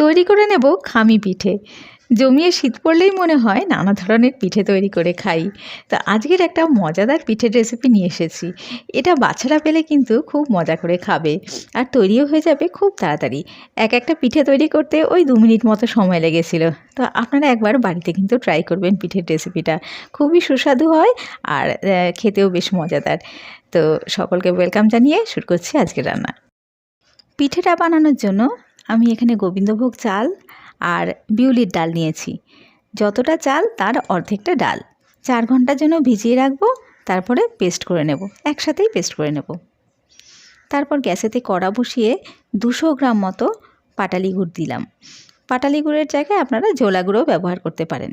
তৈরি করে নেব খামি পিঠে। জমিয়ে শীত পড়লেই মনে হয় নানা ধরনের পিঠে তৈরি করে খাই। তো আজকের একটা মজাদার পিঠের রেসিপি নিয়ে এসেছি। এটা বাচ্চারা পেলে কিন্তু খুব মজা করে খাবে আর তৈরিও হয়ে যাবে খুব তাড়াতাড়ি। এক একটা পিঠে তৈরি করতে ওই দু মিনিট মতো সময় লেগেছিল। তো আপনারা একবার বাড়িতে কিন্তু ট্রাই করবেন পিঠের রেসিপিটা খুবই সুস্বাদু হয় আর খেতেও বেশ মজাদার। তো সকলকে ওয়েলকাম জানিয়ে শুরু করছি আজকের রান্না। পিঠেটা বানানোর জন্য আমি এখানে গোবিন্দভোগ চাল আর বিউলির ডাল নিয়েছি। যতটা চাল, তার অর্ধেকটা ডাল। চার ঘণ্টার জন্য ভিজিয়ে রাখব, তারপরে পেস্ট করে নেব। একসাথেই পেস্ট করে নেব। তারপর গ্যাসেতে কড়া বসিয়ে দুশো গ্রাম মতো পাটালি গুড় দিলাম। পাটালি গুড়ের জায়গায় আপনারা জোলা গুঁড়ো ব্যবহার করতে পারেন।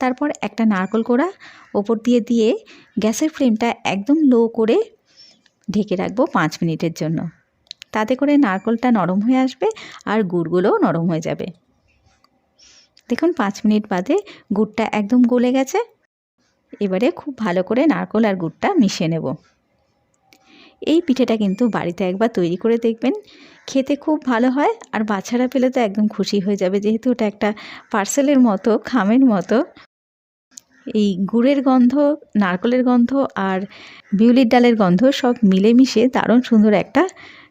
তারপর একটা নারকল কোড়া ওপর দিয়ে দিয়ে গ্যাসের ফ্লেমটা একদম লো করে ঢেকে রাখব পাঁচ মিনিটের জন্য। তাতে করে নারকলটা নরম হয়ে আসবে আর গুড়গুলোও নরম হয়ে যাবে। দেখুন, পাঁচ মিনিট বাদে গুড়টা একদম গলে গেছে। এবারে খুব ভালো করে নারকল আর গুড়টা মিশিয়ে নেব। এই পিঠেটা কিন্তু বাড়িতে একবার তৈরি করে দেখবেন, খেতে খুব ভালো হয় আর বাচ্চারা পেলে তো একদম খুশি হয়ে যাবে, যেহেতু ওটা একটা পার্সেলের মতো, খামের মতো। এই গুড়ের গন্ধ, নারকলের গন্ধ আর বিউলির ডালের গন্ধ সব মিলেমিশে দারুণ সুন্দর একটা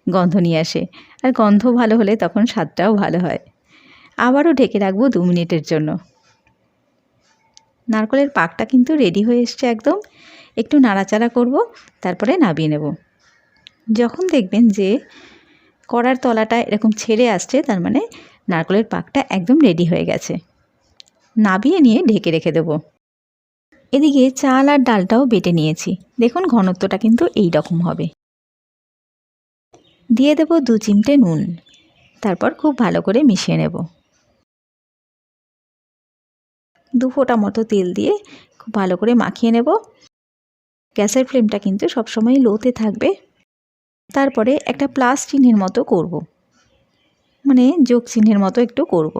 গন্ধ নিয়ে আসে। আর গন্ধ ভালো হলে তখন স্বাদটাও ভালো হয়। আবারও ঢেকে রাখব দু মিনিটের জন্য। নারকলের পাকটা কিন্তু রেডি হয়ে এসছে একদম। একটু নাড়াচাড়া করব, তারপরে নাবিয়ে নেব। যখন দেখবেন যে কড়ার তলাটা এরকম ছেড়ে আসছে, তার মানে নারকলের পাকটা একদম রেডি হয়ে গেছে। নাবিয়ে নিয়ে ঢেকে রেখে দেবো। এদিকে চাল আর ডালটাও বেটে নিয়েছি। দেখুন, ঘনত্বটা কিন্তু এই রকম হবে। দিয়ে দেব দু চিমটে নুন। তারপর খুব ভালো করে মিশিয়ে নেব। দু ফোঁটা মতো তেল দিয়ে খুব ভালো করে মাখিয়ে নেব। গ্যাসের ফ্লেমটা কিন্তু সবসময় লোতে থাকবে। তারপরে একটা প্লাস চিহ্নের মতো করব। মানে যোগ চিহ্নের মতো একটু করব।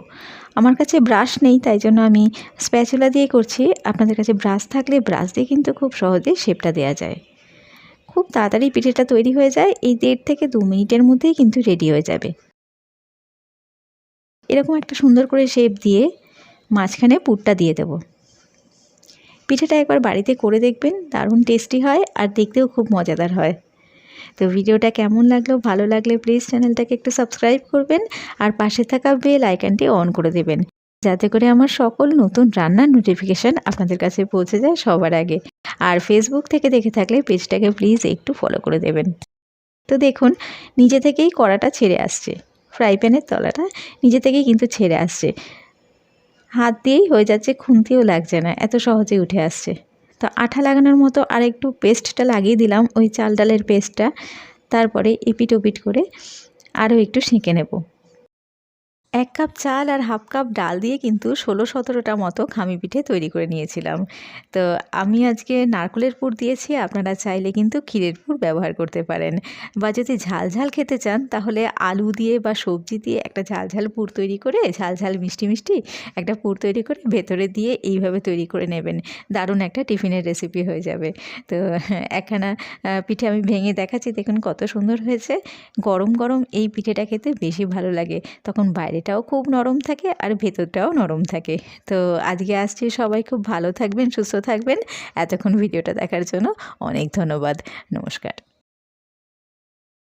আমার কাছে ব্রাশ নেই, তাই জন্য আমি স্প্যাচুলা দিয়ে করছি। আপনাদের কাছে ব্রাশ থাকলে ব্রাশ দিয়ে কিন্তু খুব সহজে শেপটা দেওয়া যায়। খুব তাড়াতাড়ি পিঠেটা তৈরি হয়ে যায়, এই দেড় থেকে দু মিনিটের মধ্যেই কিন্তু রেডি হয়ে যাবে। এরকম একটা সুন্দর করে শেপ দিয়ে মাঝখানে পুরটা দিয়ে দেব। পিঠেটা একবার বাড়িতে করে দেখবেন, দারুণ টেস্টি হয় আর দেখতেও খুব মজাদার হয়। তো ভিডিওটা কেমন লাগল, ভালো লাগলে প্লিজ চ্যানেলটাকে একটু সাবস্ক্রাইব করবেন আর পাশে থাকা বেল আইকনটি অন করে দেবেন। যাতে করে আমার সকল নতুন রান্নার নোটিফিকেশান আপনাদের কাছে পৌঁছে যায় সবার আগে। আর ফেসবুক থেকে দেখে থাকলে পেজটাকে প্লিজ একটু ফলো করে দেবেন। তো দেখুন, নিজে থেকেই কড়াটা ছেড়ে আসছে। ফ্রাই প্যানের তলাটা নিজে থেকেই কিন্তু ছেড়ে আসছে। হাত দিয়েই হয়ে যাচ্ছে, খুন্তিও লাগছে না, এত সহজে উঠে আসছে। তো আঠা লাগানোর মতো আর একটু পেস্টটা লাগিয়ে দিলাম, ওই চাল ডালের পেস্টটা তারপরে এপিট ওপিট করে আরও একটু সেঁকে নেব। এক কাপ চাল আর হাফ কাপ ডাল দিয়ে কিন্তু ষোলো সতেরোটা মতো খামি পিঠে তৈরি করে নিয়েছিলাম। তো আমি আজকে নারকলের পুর দিয়েছি, আপনারা চাইলে কিন্তু ক্ষীরের পুর ব্যবহার করতে পারেন। বা যদি ঝাল ঝাল খেতে চান, তাহলে আলু দিয়ে বা সবজি দিয়ে একটা ঝাল ঝাল পুর তৈরি করে, ঝাল ঝাল মিষ্টি মিষ্টি একটা পুর তৈরি করে ভেতরে দিয়ে এইভাবে তৈরি করে নেবেন। দারুণ একটা টিফিনের রেসিপি হয়ে যাবে। তো একখানা পিঠে আমি ভেঙে দেখাচ্ছি, দেখুন কত সুন্দর হয়েছে। গরম গরম এই পিঠেটা খেতে বেশি ভালো লাগে। তখন বাইরেটাও খুব নরম থাকে আর ভেতরটাও নরম থাকে। তো আজকে আসছি সবাই খুব ভালো থাকবেন, সুস্থ থাকবেন। এতক্ষণ ভিডিওটা দেখার জন্য অনেক ধন্যবাদ। নমস্কার।